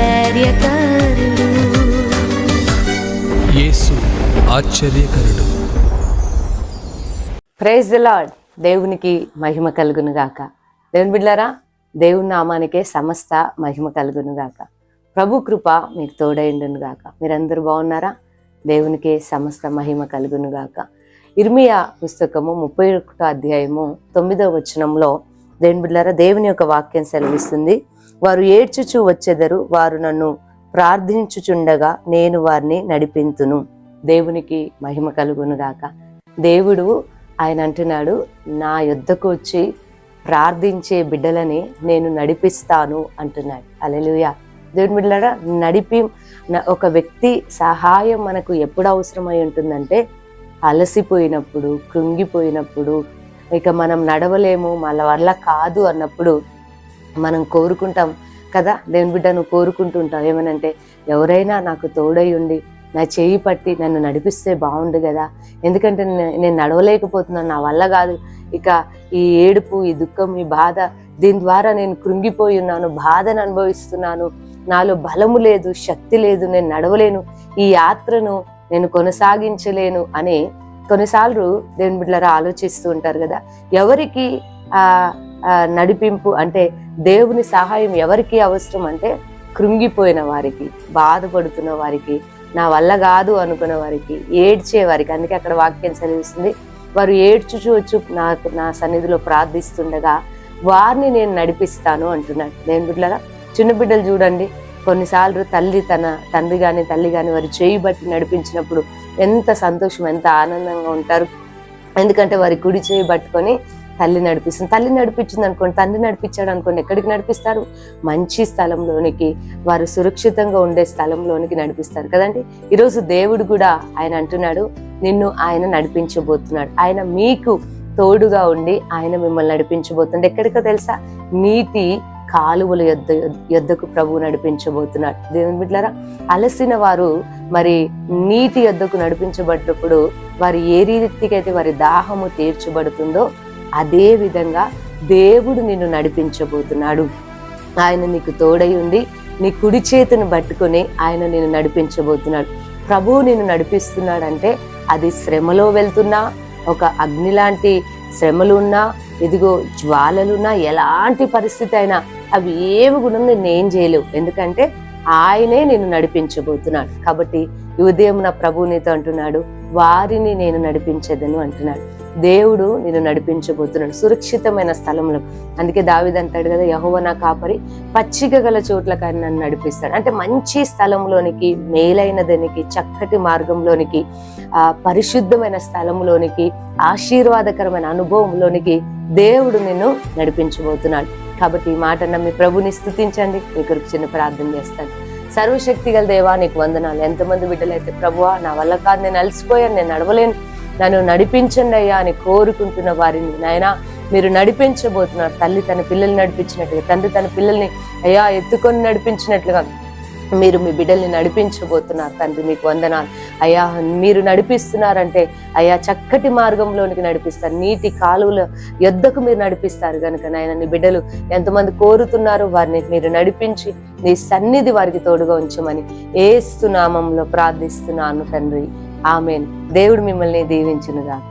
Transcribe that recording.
ఆశ్చర్యకరుడు. యేసు ఆశ్చర్యకరుడు. Praise the lord దేవునికి మహిమ కలుగును గాక. దేవుని బిడ్డారా దేవుని నామానికే సమస్త మహిమ కలుగును గాక. ప్రభు కృప మీకు తోడైండును గాక. మీరందరూ బాగున్నారా? దేవునికే సమస్త మహిమ కలుగును గాక. ఇర్మియా పుస్తకము ముప్పై ఒకటో అధ్యాయము తొమ్మిదవ వచనంలో దేవుని బిడ్డారా దేవుని యొక్క వాక్యం సెలవిస్తుంది. వారు ఏడ్చుచు వచ్చెదరు వారు నన్ను ప్రార్థించుచుండగా నేను వారిని నడిపింతును. దేవునికి మహిమ కలుగును గాక. దేవుడు ఆయన అంటున్నాడు నా యుద్ధకు వచ్చి ప్రార్థించే బిడ్డలని నేను నడిపిస్తాను అంటున్నాడు. అలెలుయ దేవుని బిడ్డలారా నడిపి ఒక వ్యక్తి సహాయం మనకు ఎప్పుడు అవసరమై ఉంటుందంటే అలసిపోయినప్పుడు కృంగిపోయినప్పుడు ఇక మనం నడవలేము మన వల్ల కాదు అన్నప్పుడు మనం కోరుకుంటాం కదా? దేవుని బిడ్డ నువ్వు కోరుకుంటుంటావు. ఏమనంటే ఎవరైనా నాకు తోడై ఉండి నా చేయి పట్టి నన్ను నడిపిస్తే బాగుండు కదా? ఎందుకంటే నేను నడవలేకపోతున్నాను నా వల్ల కాదు. ఇక ఈ ఏడుపు ఈ దుఃఖం ఈ బాధ దీని ద్వారా నేను కృంగిపోయి ఉన్నాను బాధను అనుభవిస్తున్నాను. నాలో బలము లేదు శక్తి లేదు నేను నడవలేను. ఈ యాత్రను నేను కొనసాగించలేను అనే కొన్నిసార్లు దేవుని బిడ్డలారా ఆలోచిస్తూ ఉంటారు కదా ఎవరికి ఆ నడిపింపు అంటే దేవుని సహాయం ఎవరికి అవసరం అంటే కృంగిపోయిన వారికి బాధపడుతున్న వారికి నా వల్ల కాదు అనుకున్న వారికి ఏడ్చే వారికి. అందుకే అక్కడ వాక్యం చదివిస్తుంది వారు ఏడ్చుచు వచ్చు నాకు నా సన్నిధిలో ప్రార్థిస్తుండగా వారిని నేను నడిపిస్తాను అంటున్నాడు. నేను బిడ్డలారా చిన్న బిడ్డలు చూడండి కొన్నిసార్లు తల్లి తన తండ్రి కానీ తల్లి కానీ వారి చేయి బట్టి నడిపించినప్పుడు ఎంత సంతోషం ఎంత ఆనందంగా ఉంటారు. ఎందుకంటే వారి గుడి చేయి పట్టుకొని తల్లి నడిపిస్తుంది. తల్లి నడిపించింది అనుకోండి తండ్రి నడిపించాడు అనుకోండి ఎక్కడికి నడిపిస్తారు? మంచి స్థలంలోనికి వారు సురక్షితంగా ఉండే స్థలంలోనికి నడిపిస్తారు కదండి. ఈరోజు దేవుడు కూడా ఆయన అంటున్నాడు నిన్ను ఆయన నడిపించబోతున్నాడు. ఆయన మీకు తోడుగా ఉండి ఆయన మిమ్మల్ని నడిపించబోతున్నాడు. ఎక్కడికో తెలుసా? నీటి కాలువల యొద్ యొద్దకు ప్రభువు నడిపించబోతున్నాడు. దేవుని బిడ్డలారా అలసిన వారు మరి నీటి యొద్దకు నడిపించబడినప్పుడు వారు ఏ రీతికైతే వారి దాహము తీర్చబడుతుందో అదే విధంగా దేవుడు నిన్ను నడిపించబోతున్నాడు. ఆయన నీకు తోడై ఉండి నీ కుడి చేతిని పట్టుకొని ఆయన నిన్ను నడిపించబోతున్నాడు. ప్రభువు నిన్ను నడిపిస్తున్నాడంటే అది శ్రమలో వెళ్తున్నా ఒక అగ్ని లాంటి శ్రమలున్నా ఇదిగో జ్వాలలున్నా ఎలాంటి పరిస్థితి అయినా అవి ఏవి కూడా నేను ఏం చేయలేవు. ఎందుకంటే ఆయనే నేను నడిపించబోతున్నాడు. కాబట్టి ఉదయం నా ప్రభు నీతో అంటున్నాడు వారిని నేను నడిపించదను అంటున్నాడు. దేవుడు నేను నడిపించబోతున్నాడు సురక్షితమైన స్థలంలో అందుకే దావిది అంటాడు కదా యహోవ నా కాపరి పచ్చిక గల చోట్ల ఆయన నన్ను నడిపిస్తాడు. అంటే మంచి స్థలంలోనికి మేలైన దానికి చక్కటి మార్గంలోనికి ఆ పరిశుద్ధమైన స్థలంలోనికి ఆశీర్వాదకరమైన అనుభవంలోనికి దేవుడు నిన్ను నడిపించబోతున్నాడు. కాబట్టి ఈ మాట నమ్మి ప్రభుని స్థుతించండి. మీ కొరకు చిన్న ప్రార్థన చేస్తాను. సర్వశక్తి గల దేవా నీకు వందనాలు. ఎంతమంది బిడ్డలైతే ప్రభువా నా వల్ల కాదు నేను అలసిపోయాను నేను నడవలేను. నన్ను నడిపించండి అయ్యా అని కోరుకుంటున్న వారిని నాయనా మీరు నడిపించబోతున్నారు. తల్లి తన పిల్లల్ని నడిపించినట్లుగా తండ్రి తన పిల్లల్ని అయ్యా ఎత్తుకొని నడిపించినట్లుగా మీరు మీ బిడ్డల్ని నడిపించబోతున్నారు తండ్రి మీకు వందనాలు. అయ్యా మీరు నడిపిస్తున్నారంటే అయ్యా చక్కటి మార్గంలోనికి నడిపిస్తారు. నీటి కాలువల యొద్దకు మీరు నడిపిస్తారు కనుక నాయన నీ బిడ్డలు ఎంతమంది కోరుతున్నారో వారిని మీరు నడిపించి నీ సన్నిధి వారికి తోడుగా ఉంచమని ఏస్తు నామంలో ప్రార్థిస్తున్నాను తండ్రి. ఆమెన్. దేవుడు మిమ్మల్ని దీవించునుగా